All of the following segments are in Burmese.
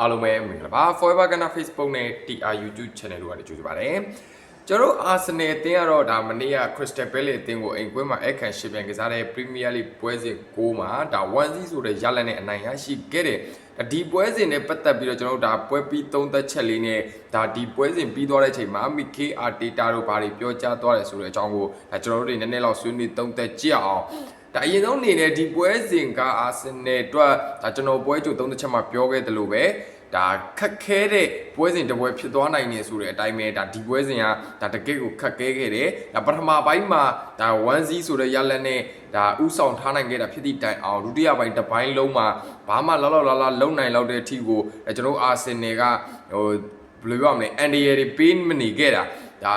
အားလုံးပဲမင်္ဂလာပါ Forever Ghana Facebook နဲ့ TR YouTube Channel တို့ကနေကြိုဆိုပါရစေကျွန်တော်အာဆနယ်အသင်းကတော့ဒါမနေ့က Crystal Palace အသင်းကိုအိမ်ကွင်းမှာအခန့်ရှစ်ပြန်ကစားတဲ့ Premier League ပွဲစဉ်6မှာဒါ1-0ဆိုတဲ့ရလဒ်နဲ့အနိုင်ရရှိခဲ့တယ်ဒီပွဲစဉ်နဲ့ပတ်သက်ပြီးတော့ကျွန်တော်တို့ဒါပွဲပြီးသုံးသက်ချက်လေးနဲ့ဒါဒီပွဲစဉ်ပြီးသွားတဲ့အချိန်မှာ Mikel Arteta တို့ဘာတွေပြောကြားသွားတယ်ဆိုတဲ့အကြောင်းကိုဒါကျွန်တော်တို့တွေနည်းနည်းလောက်ဆွေးနွေးသုံးသက်ကြည့်အောင်ဒါအရင်ဆုံးအနေနဲ့ဒီပွဲစဉ်ကအာဆင်နယ်အတွက်ဒါကျွန်တော်ပွဲကြိုသုံးတစ်ချက်မှပြောခဲ့တယ်လို့ပဲ ဒါခက်ခဲတဲ့ပွဲစဉ်တစ်ပွဲဖြစ်သွားနိုင်နေဆိုတဲ့အတိုင်းပဲဒါဒီပွဲစဉ်ကဒါတကယ့်ကိုခက်ခဲခဲ့တယ်ဒါပထမပိုင်းမှာဒါ1-0ဆိုတဲ့ရလက်နဲ့ဒါဥဆောင်ထားနိုင်ခဲ့တာဖြစ်သည့်တိုင်အောင်ဒုတိယပိုင်းတစ်ပိုင်းလုံးမှာဘာမှလောက်လောက်လာလာလုံနိုင်လောက်တဲ့အထိကိုဒါကျွန်တော်အာဆင်နယ်ကဟိုဘယ်လိုပြောမလဲအန်ဒီရတွေပေးမနေခဲ့တာဒါ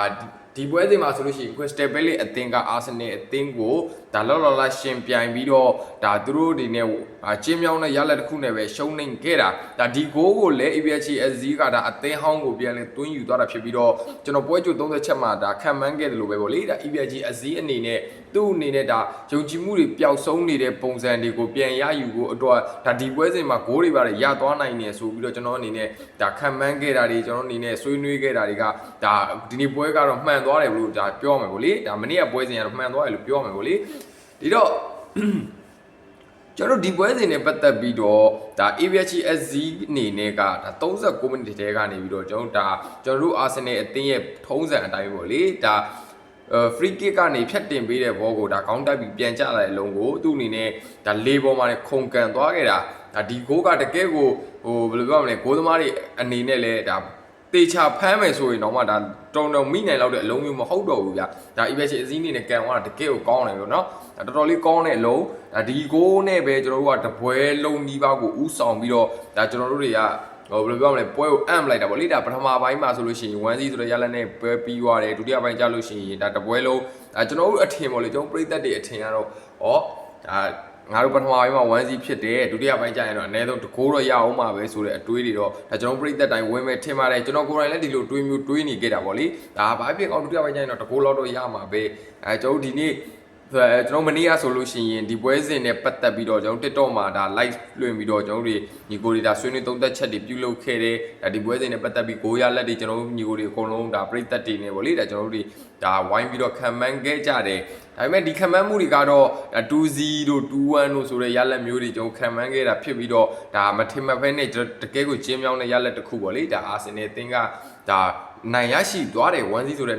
ဒီပွဲစဉ်မှာဆိုလို့ရှိရင် Crystal Palace အသင်းက Arsenal အသင်းကိုဒါလောလောလရှင်ပြိုင်ပြီးတော့ဒါသူတို့တွေနဲ့ကျင်းမြောင်းတဲ့ရလက်တစ်ခုနဲ့ပဲရှုံးနေခဲ့တာဒါဒီဂိုးကိုလည်း APHC ကဒါအသင်းဟောင်းကိုပြန်လဲတွင်းယူသွားတာဖြစ်ပြီးတော့ကျွန်တော်ပွဲကြို30ချက်မှာဒါခံမှန်းခဲ့တယ်လို့ပဲပေါ့လေဒါ APHC အနေနဲ့သူ့အနေနဲ့ဒါယုံကြည်မှုတွေပျောက်ဆုံးနေတဲ့ပုံစံတွေကိုပြန်ရယူဖို့အတွက်ဒါဒီပွဲစဉ်မှာဂိုးတွေပါရသွားနိုင်နေဆိုပြီးတော့ကျွန်တော်အနေနဲ့ဒါခံမှန်းခဲ့တာတွေကျွန်တော်အနေနဲ့ဆွေးနွေးခဲ့တာတွေကဒါဒီနေ့ပွဲကတော့မှန်သွားတယ်လို့ဒါပြောမယ်ပေါ့လေဒါမနေ့ကပွဲစဉ်ကတော့မှန်သွားတယ်လို့ပြောမယ်ပေါ့လေဒီတော့ကျွန်တော်ဒီပွဲစဉ်နဲ့ပတ်သက်ပြီးတော့ဒါ AVHSZ အနေနဲ့ကဒါ39မိနစ်တဲကနေပြီးတော့ကျွန်တော်ဒါကျွန်တော်တို့ Arsenal အသင်းရဲ့ထုံးစံအတိုင်းပေါ့လေဒါအဲ free kick ကနေဖြတ်တင်ပေးတဲ့ဘောကိုဒါခေါင်းတက်ပြီးပြန်ကျလာတဲ့လုံးကိုသူ့အနေနဲ့ဒါလေးပေါ်မှာနဲ့ခုန်ကန်သွားခဲ့တာဒါဒီဂိုးကတကယ်ကိုဟိုဘယ်လိုပြောမလဲဂိုးသမားတွေအနေနဲ့လည်းဒါ တေချာဖမ်းမယ်ဆိုရင်တော့မှဒါတုံတုံမိနိုင်လောက်တဲ့အလုံးမျိုးမဟုတ်တော့ဘူးဗျာဒါ evasion အစည်းအနေနဲ့ကန်သွားတာတကယ်ကိုကောင်းတယ်ပြောနော်ဒါတော်တော်လေးကောင်းတဲ့အလုံးဒါဒီဂိုးနဲ့ပဲကျွန်တော်တို့ကတပွဲလုံးနီးပါးကိုဥဆောင်ပြီးတော့ဒါကျွန်တော်တို့တွေကဟိုဘယ်လိုပြောမလဲပွဲကိုအံ့လိုက်တာဗောလေဒါပထမပိုင်းမှာဆိုလို့ရှိရင်1 0ဆိုတဲ့ရလက်နဲ့ပွဲပြီးသွားတယ်ဒုတိယပိုင်းကျလို့ရှိရင်ဒါတပွဲလုံးဒါကျွန်တော်တို့အထင်ဗောလေကျွန်တော်ပြိသက်တွေအထင်ကတော့ဩဒါ ငါတို့ပထမပိုင်းမှာ1 0ဖြစ်တယ်ဒုတိယပိုင်းကျရင်တော့အနည်းဆုံးတကိုးတော့ရအောင်မှာပဲဆိုတဲ့အတွေးတွေတော့ဒါကျွန်တော်ပြိသက်တိုင်းဝင်မဲ့ထင်ပါတယ်ကျွန်တော်ကိုယ်တိုင်လည်းဒီလိုတွေးမျိုးတွေးနေခဲ့တာဗောလေဒါဘာဖြစ်အောင်ဒုတိယပိုင်းကျရင်တော့တကိုးလောက်တော့ရမှာပဲအဲကျွန်တော်ဒီနေ့ အဲကျွန်တော်မနေ့ကဆိုလို့ရှိရင်ဒီပွဲစဉ်နဲ့ပတ်သက်ပြီးတော့ကျွန်တော် TikTok မှာဒါ live လွှင့်ပြီးတော့ကျွန်တော်တို့ညီကိုတွေဒါဆွေးနွေးသုံးသက်ချက်တွေပြုလုပ်ခဲ့တယ်ဒါဒီပွဲစဉ်နဲ့ပတ်သက်ပြီးကိုရလက်တွေကျွန်တော်တို့ညီကိုတွေအကုန်လုံးဒါပြိသက်တွေနေပေါ့လေဒါကျွန်တော်တို့တွေဒါဝိုင်းပြီးတော့ခံမှန်းခဲ့ကြတယ်ဒါပေမဲ့ဒီခံမှန်းမှုတွေကတော့2-0တို့2-1တို့ဆိုတဲ့ရလက်မျိုးတွေကျွန်တော်ခံမှန်းခဲ့တာဖြစ်ပြီးတော့ဒါမထင်မှတ်ဖဲနဲ့တကယ်ကိုကျင်းမြောင်းတဲ့ရလက်တစ်ခုပေါ့လေဒါအာဆင်နယ်အသင်းကဒါနိုင်ရရှိသွားတယ်1-0ဆိုတဲ့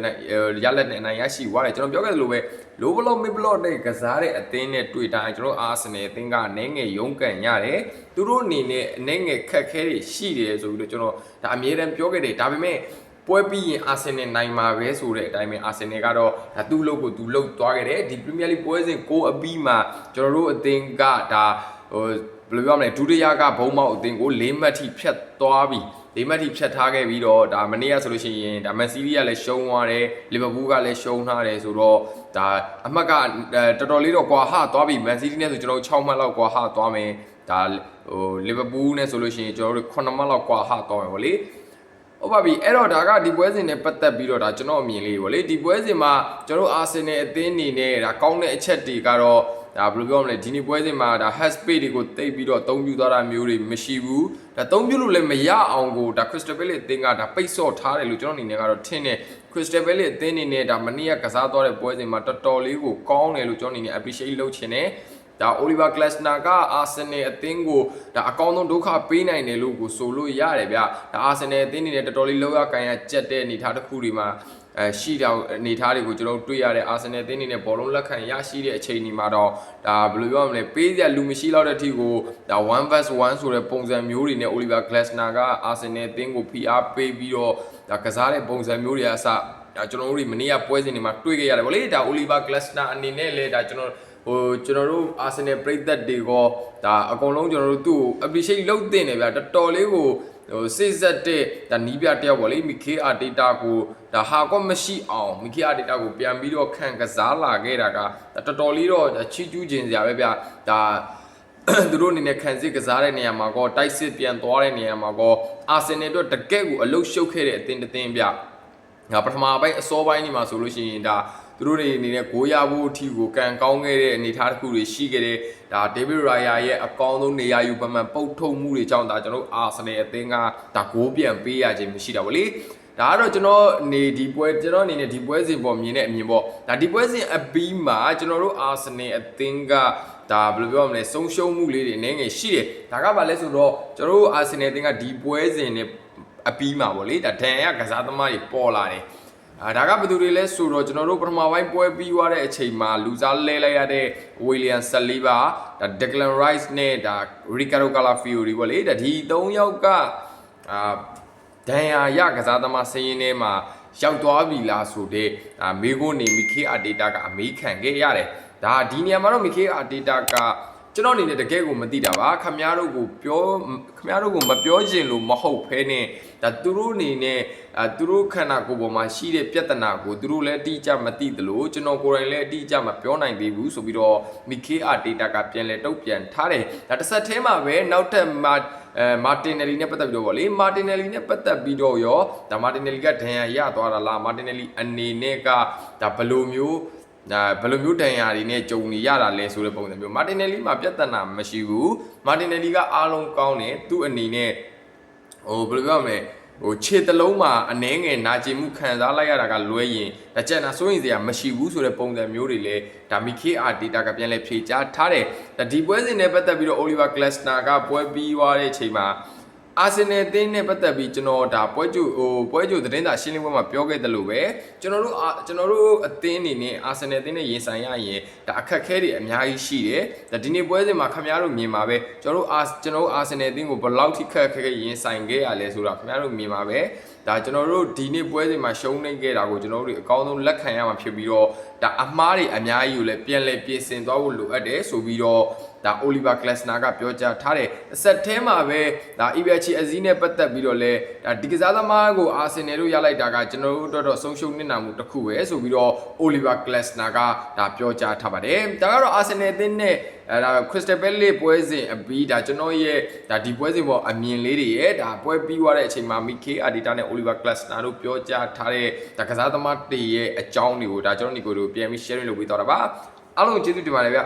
ရလက်နဲ့နိုင်ရရှိသွားတယ်ကျွန်တော်ပြောခဲ့သလိုပဲ လိုဘလော့မစ်ဘလော့နဲ့ကစားတဲ့အသင်းနဲ့တွေ့တိုင်းကျွန်တော်အာဆင်နယ်အသင်းကအနေငယ်ရုန်းကန်ရတယ်သူတို့အနေနဲ့အနေငယ်ခက်ခဲတွေရှိတယ်ဆိုပြီးတော့ကျွန်တော်ဒါအမြဲတမ်းပြောခဲ့တယ်ဒါပေမဲ့ပွဲပြီးရင်အာဆင်နယ်နိုင်မှာပဲဆိုတဲ့အတိုင်းပဲအာဆင်နယ်ကတော့ဒါသူ့လုပ်ကိုသူလုပ်သွားခဲ့တယ်ဒီပရီးမီးယားလိပွဲစဉ်6အပြီးမှာကျွန်တော်တို့အသင်းကဒါဟိုဘယ်လိုပြောမလဲဒုတိယကဘုံမောက်အသင်းကို၄မှတ်ထိဖြတ်သွားပြီ ဒီမတ်တီဖြတ်ထားခဲ့ပြီးတော့ဒါမနေ့ကဆိုလို့ရှိရင်ဒါမန်စီးရီးကလည်းရှုံးသွားတယ်လီဗာပူးကလည်းရှုံးထားတယ်ဆိုတော့ဒါအမှတ်ကတော်တော်လေးတော့ကွာဟသွားပြီမန်စီးရီးနဲ့ဆိုကျွန်တော်6မှတ်လောက်ကွာဟသွားမယ်ဒါဟိုလီဗာပူးနဲ့ဆိုလို့ရှိရင်ကျွန်တော်တို့9မှတ်လောက်ကွာဟသွားမယ်ဗောလေ ဟုတ်ပါပြီအဲ့တော့ဒါကဒီပွဲစဉ်နဲ့ပတ်သက်ပြီးတော့ဒါကျွန်တော်အမြင်လေးဗောလေဒီပွဲစဉ်မှာကျွန်တော်အာဆင်နယ်အသင်းအနေနဲ့ဒါကောင်းတဲ့အချက်တွေကတော့ဒါဘယ်လိုပြောမလဲဒီနေ့ပွဲစဉ်မှာဒါ hash page တွေကိုတိတ်ပြီးတော့အသုံးပြုသွားတာမျိုးတွေမရှိဘူးဒါအသုံးပြုလို့လည်းမရအောင်ကိုဒါ Crystal Palace အသင်းကဒါပိတ်ဆော့ထားတယ်လို့ကျွန်တော်အနေနဲ့ကတော့ထင်တယ် Crystal Palace အသင်းအနေနဲ့ဒါမနေ့ကကစားသွားတဲ့ပွဲစဉ်မှာတော်တော်လေးကိုကောင်းတယ်လို့ကျွန်တော်အနေနဲ့ appreciate လုပ်ချင်တယ် ဒါ Oliver Glasner က Arsenal အသင်းကိုဒါအကောင်းဆုံးဒုက္ခပေးနိုင်တယ်လို့ကိုဆိုလို့ရတယ်ဗျဒါ Arsenal အသင်းအနေနဲ့တော်တော်လေးလောက်ရကန်ရကြက်တဲ့အနေအထားတစ်ခုတွေမှာအဲရှိတာအနေထားတွေကိုကျွန်တော်တို့တွေ့ရတဲ့အာဆင်နယ်အသင်းအနေနဲ့ဘောလုံးလက်ခံရရှိတဲ့အချိန်ဒီမှာတော့ဒါဘယ်လိုပြောရမလဲပေးစရာလူမရှိတော့တဲ့အထိကိုဒါ1 vs 1ဆိုတဲ့ပုံစံမျိုးတွေနဲ့ Oliver Glasner ကအာဆင်နယ်အသင်းကိုဖိအားပေးပြီးတော့ဒါကစားတဲ့ပုံစံမျိုးတွေအစဒါကျွန်တော်တို့မနေ့ကပွဲစဉ်တွေမှာတွေ့ခဲ့ရတယ်ဗောလေဒါ Oliver Glasner အနေနဲ့လည်းဒါကျွန်တော် ဟိုကျွန်တော်တို့အာဆင်နယ်ပရိသတ်တွေကဒါအကုန်လုံးကျွန်တော်တို့သူ့ကို appreciate လုပ်တင်တယ်ဗျာတော်တော်လေးကိုဟိုစိတ်ဆက်တဲ့ဒါနီးပြတယောက်ပေါ့လေမီခေအာဒေတာကိုဒါဟာကောမရှိအောင်မီခေအာဒေတာကိုပြန်ပြီးတော့ခံကစားလာခဲ့တာကတော်တော်လေးတော့ချီကျူးခြင်းစရာပဲဗျဒါသူတို့အနေနဲ့ခံစစ်ကစားတဲ့နေရာမှာကောတိုက်စစ်ပြန်သွားတဲ့နေရာမှာကောအာဆင်နယ်အတွက်တကယ့်ကိုအလုရှုပ်ခဲ့တဲ့အသင်းတစ်သင်းဗျငါပထမပိုင်းအစောပိုင်းဒီမှာဆိုလို့ရှိရင်ဒါ သူသူတို့တွေအနေနဲ့ဂိုးရဖို့အထီကိုကန်ကောင်းခဲ့တဲ့အနေအထားတစ်ခုတွေရှိခဲ့တယ်ဒါဒေးဗစ်ရိုင်ယာရဲ့အကောင်းဆုံးနေရာယူပမှန်ပုတ်ထုတ်မှုတွေကြောင့်ဒါကျွန်တော်တို့အာဆင်နယ်အသင်းကဒါဂိုးပြန်ပေးရခြင်းမရှိတာဗောလေဒါကတော့ကျွန်တော်နေဒီပွဲကျွန်တော်အနေနဲ့ဒီပွဲစဉ်ပေါ်မြင်တဲ့အမြင်ပေါ့ဒါဒီပွဲစဉ်အပီးမှာကျွန်တော်တို့အာဆင်နယ်အသင်းကဒါဘယ်လိုပြောမလဲဆုံးရှုံးမှုလေးတွေအနေငယ်ရှိတယ်ဒါကဘာလဲဆိုတော့ကျွန်တော်တို့အာဆင်နယ်အသင်းကဒီပွဲစဉ်နဲ့အပီးမှာပေါ့လေဒါဒန်ရကစားသမားတွေပေါ်လာတယ် အာဒါကဘယ်သူတွေလဲဆိုတော့ကျွန်တော်တို့ပထမပိုင်းပွဲပြီးသွားတဲ့အချိန်မှာလူစားလဲလိုက်ရတဲ့ဝီလီယမ်ဆလီဘာဒါဒက်ဂလန်ရိုက်စ်နဲ့ဒါရီကာဒိုကာလာဖီယိုရီပေါ့လေဒါဒီ၃ယောက်ကအာဒန်ယာရကစားသမားစရင်ထဲမှာရောက်သွားပြီလားဆိုတဲ့အာမေကိုနေမီခေအာဒေတာကအမေးခံခဲ့ရတယ်ဒါဒီနေရာမှာတော့မီခေအာဒေတာက ကျွန်တော်အနေနဲ့တကယ်ကိုမသိတာပါခမများတို့ကိုပြောခမများတို့ကိုမပြောချင်လို့မဟုတ်ဖဲနဲ့ဒါသူတို့အနေနဲ့အဲသူတို့ခန္ဓာကိုယ်ပေါ်မှာရှိတဲ့ပြဿနာကိုသူတို့လည်းအတိအကျမသိသလိုကျွန်တော်ကိုယ်တိုင်လည်းအတိအကျမပြောနိုင်သေးဘူးဆိုပြီးတော့မီခေအာဒေတာကပြန်လဲတုတ်ပြန်ထားတယ်ဒါတစ်ဆက်တည်းမှာပဲနောက်ထပ်မှာအဲမာတင်နယ်လီနဲ့ပတ်သက်ပြီးတော့ဗောလေမာတင်နယ်လီနဲ့ပတ်သက်ပြီးတော့ရောဒါမာတင်နယ်လီကဒဏ်ရာရသွားတာလားမာတင်နယ်လီအနေနဲ့ကဒါဘယ်လိုမျိုး ဒါဘယ်လိုမျိုးဒဏ်ရာတွေနဲ့ကြုံနေရတာလဲဆိုတဲ့ပုံစံမျိုးမာတင်နယ်လီမှာပြဿနာမရှိဘူးမာတင်နယ်လီကအားလုံးကောင်းတယ်သူ့အနေနဲ့ဟိုဘယ်လိုပြောမလဲဟိုခြေတလုံးမှာအနှဲငယ်နာကျင်မှုခံစားလိုက်ရတာကလွဲရင်ဒါကြက်နာစိုးရင်စရာမရှိဘူးဆိုတဲ့ပုံစံမျိုးတွေလဲဒါမီ KR data ကပြန်လဲဖြေကြားထားတယ်ဒါဒီပွဲစဉ်နဲ့ပတ်သက်ပြီးတော့ Oliver Glasner ကပွဲပြီးသွားတဲ့အချိန်မှာ အာဆင်နယ်အသင်းနဲ့ပတ်သက်ပြီးကျွန်တော်ဒါပွဲကြိုဟိုပွဲကြိုသတင်းစာရှင်းလင်းပွဲမှာပြောခဲ့တယ်လို့ပဲကျွန်တော်တို့အာကျွန်တော်တို့အသင်းအနေနဲ့အာဆင်နယ်အသင်းနဲ့ရင်ဆိုင်ရရင်ဒါအခက်အခဲတွေအများကြီးရှိတယ်ဒါဒီနေ့ပွဲစဉ်မှာခင်ဗျားတို့မြင်ပါပဲကျွန်တော်တို့အာကျွန်တော်တို့အာဆင်နယ်အသင်းကိုဘယ်လောက်ထိခက်ခဲခဲရင်ဆိုင်ခဲ့ရလဲဆိုတာခင်ဗျားတို့မြင်ပါပဲဒါကျွန်တော်တို့ဒီနေ့ပွဲစဉ်မှာရှုံးနေခဲ့တာကိုကျွန်တော်တို့အကောင်းဆုံးလက်ခံရမှာဖြစ်ပြီးတော့ဒါအမားတွေအများကြီးကိုလည်းပြန်လဲပြင်ဆင်သွားဖို့လိုအပ်တယ်ဆိုပြီးတော့ ဒါ Oliver Glasner ကပြောကြားထားတယ်အဆက်ထဲမှာပဲဒါ Ibachi Aziz နဲ့ပတ်သက်ပြီးတော့လဲဒါဒီကစားသမားကို Arsenal တို့ရလိုက်တာကကျွန်တော်တို့တော့ဆုံးရှုံးနေတာမှုတစ်ခုပဲဆိုပြီးတော့ Oliver Glasner ကဒါပြောကြားထားပါတယ်ဒါကတော့ Arsenal အသင်းနဲ့အဲဒါ Crystal Palace ပွဲစဉ်အပြီးဒါကျွန်တော်ရဲ့ဒါဒီပွဲစဉ်ပေါ်အမြင်လေးတွေရဲ့ဒါပွဲပြီးသွားတဲ့အချိန်မှာ Mikel Arteta နဲ့ Oliver Glasner တို့ပြောကြားထားတဲ့ဒါကစားသမားတွေရဲ့အကြောင်းတွေကိုဒါကျွန်တော်ညီကိုတို့ပြန်ပြီး sharing လုပ်ပေးသွားတာပါအားလုံးကျေးဇူးတင်ပါတယ်ဗျ